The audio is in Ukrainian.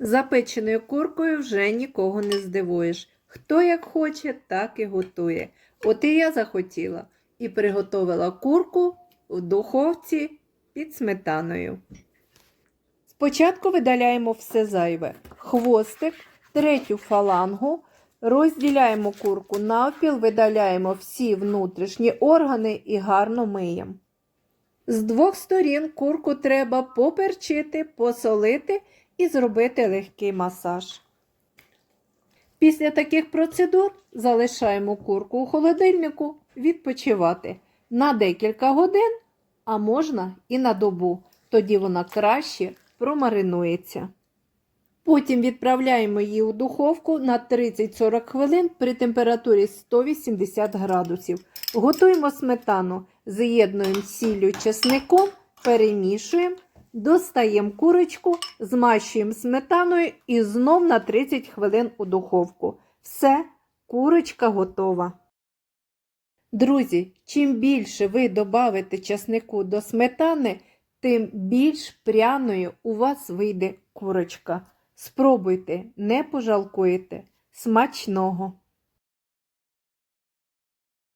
Запеченою куркою вже нікого не здивуєш. Хто як хоче, так і готує. От і я захотіла і приготувала курку в духовці під сметаною. Спочатку видаляємо все зайве. Хвостик, третю фалангу, розділяємо курку навпіл, видаляємо всі внутрішні органи і гарно миємо. З двох сторін курку треба поперчити, посолити і зробити легкий масаж. Після таких процедур залишаємо курку у холодильнику відпочивати на декілька годин, а можна і на добу. Тоді вона краще промаринується. Потім відправляємо її у духовку на 30-40 хвилин при температурі 180 градусів. Готуємо сметану, з'єднуємо сіллю чесником, перемішуємо, достаємо курочку, змащуємо сметаною і знов на 30 хвилин у духовку. Все, курочка готова. Друзі, чим більше ви додавите часнику до сметани, тим більш пряною у вас вийде курочка. Спробуйте, не пожалкуєте. Смачного!